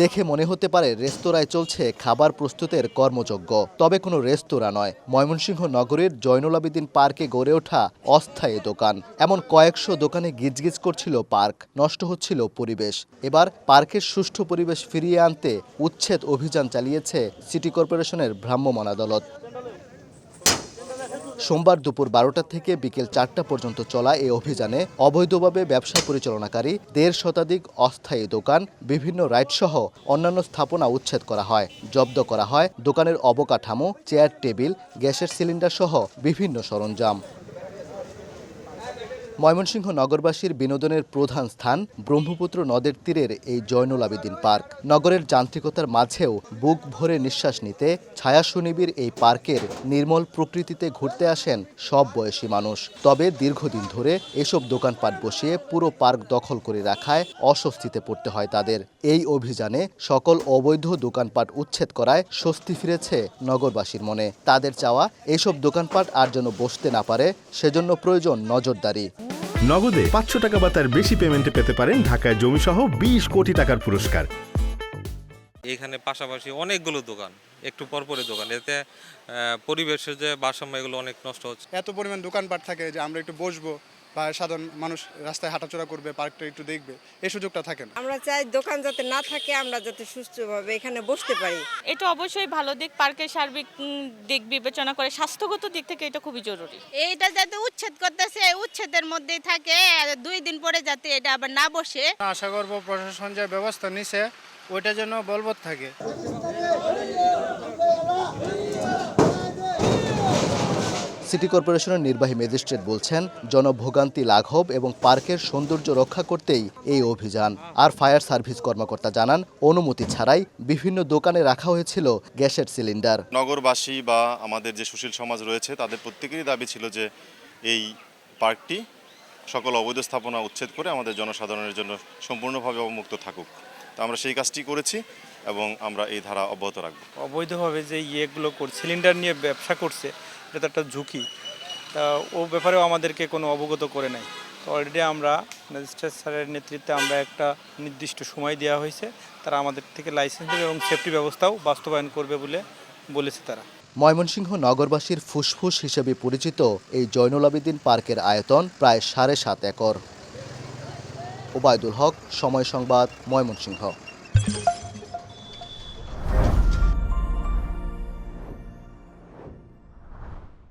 দেখে মনে হতে পারে রেস্তোরাঁয় চলছে খাবার প্রস্তুতের কর্মযজ্ঞ। তবে কোনো রেস্তোরাঁ নয়। ময়মনসিংহ নগরের জয়নুল আবেদিন পার্কে গড়ে ওঠা অস্থায়ী দোকান। এমন কয়েকশো দোকানে গিজগিজ করছিল পার্ক। নষ্ট হচ্ছিল পরিবেশ। এবার পার্কের সুষ্ঠু পরিবেশ ফিরিয়ে আনতে উচ্ছেদ অভিযান চালিয়েছে সিটি কর্পোরেশনের ভ্রাম্যমাণ আদালত। সোমবার দুপুর বারোটা থেকে বিকেল চারটা পর্যন্ত চলা এই অভিযানে অবৈধভাবে ব্যবসা পরিচালনাকারী দেড় শতাধিক অস্থায়ী দোকান, বিভিন্ন রাইডসহ অন্যান্য স্থাপনা উচ্ছেদ করা হয়। জব্দ করা হয় দোকানের অবকাঠামো, চেয়ার টেবিল, গ্যাসের সিলিন্ডার সহ বিভিন্ন সরঞ্জাম। ময়মনসিংহ নগরবাসীর বিনোদনের প্রধান স্থান ব্রহ্মপুত্র নদের তীরের এই জয়নুল আবেদিন পার্ক। নগরের যান্ত্রিকতার মাঝেও বুক ভরে নিঃশ্বাস নিতে ছায়া সুনিবির এই পার্কের নির্মল প্রকৃতিতে ঘুরতে আসেন সব বয়সী মানুষ। তবে দীর্ঘদিন ধরে এসব দোকানপাট বসিয়ে পুরো পার্ক দখল করে রাখায় অস্বস্তিতে পড়তে হয় তাদের। এই অভিযানে সকল অবৈধ দোকানপাট উচ্ছেদ করায় স্বস্তি ফিরেছে নগরবাসীর মনে। তাদের চাওয়া এইসব দোকানপাট আর যেন বসতে না পারে, সেজন্য প্রয়োজন নজরদারি। নগদে পাঁচশো টাকা বা তার বেশি পেমেন্টে পেতে পারেন ঢাকায় জমিসহ বিশ কোটি টাকার পুরস্কার। এখানে পাশাপাশি অনেকগুলো দোকান একটু পরপরই দোকান। এতে আহ, পরিবেশের যে ভারসাম্য এগুলো অনেক নষ্ট হচ্ছে। এত পরিমাণ দোকানপাট থাকে যে আমরা একটু বসবো বা সাধারণ মানুষ রাস্তায় হাঁটাচলা করবে পার্কটা একটু দেখবে এই সুযোগটা থাকে না। আমরা চাই দোকান যাতে না থাকে আমরা যাতে সুস্থভাবে এখানে বসতে পারি। এটা অবশ্যই ভালো দিক পার্কের সার্বিক দিক বিবেচনা করে স্বাস্থ্যগত দিক থেকে এটা খুবই জরুরি। এইটা যাতে উচ্ছেদ করতেছে উচ্ছেদের মধ্যেই থাকে আর দুই দিন পরে যাতে এটা আবার না বসে। আশা করব প্রশাসন যে ব্যবস্থা নিছে ওইটা যেন বলবৎ থাকে। সিটি কর্পোরেশনের নির্বাহী ম্যাজিস্ট্রেট বলছেন, জনভোগান্তি লাঘব এবং পার্কের সৌন্দর্য রক্ষা করতেই এই অভিযান। আর ফায়ার সার্ভিস কর্মকর্তা জানান, অনুমতি ছাড়াই বিভিন্ন দোকানে রাখা হয়েছিল গ্যাসের সিলিন্ডার। নগরবাসী বা আমাদের যে সুশীল সমাজ রয়েছে, তাদের প্রত্যেকেরই দাবি ছিল যে এই পার্কটি সকল অবৈধ স্থাপনা উচ্ছেদ করে আমাদের জনসাধারণের জন্য সম্পূর্ণভাবে অবমুক্ত থাকুক। তো আমরা সেই কাজটি করেছি। এবং আমরা এই ধারা অব্যাহত রাখব। অবৈধভাবে যে ইয়েগুলো কর সিলিন্ডার নিয়ে ব্যবসা করছে এটা তো একটা ঝুঁকি। তা ও ব্যাপারেও আমাদেরকে কোনো অবগত করে নাই। তো অলরেডি আমরা ম্যাজিস্ট্রেট স্যারের নেতৃত্বে আমরা একটা নির্দিষ্ট সময় দেওয়া হয়েছে। তারা আমাদের থেকে লাইসেন্স দেবে এবং সেফটি ব্যবস্থাও বাস্তবায়ন করবে বলে বলেছে তারা। ময়মনসিংহ নগরবাসীর ফুসফুস হিসেবে পরিচিত এই জয়নুল আবেদিন পার্কের আয়তন প্রায় সাড়ে সাত একর। ওবায়দুল হক সময় সংবাদ ময়মনসিংহ।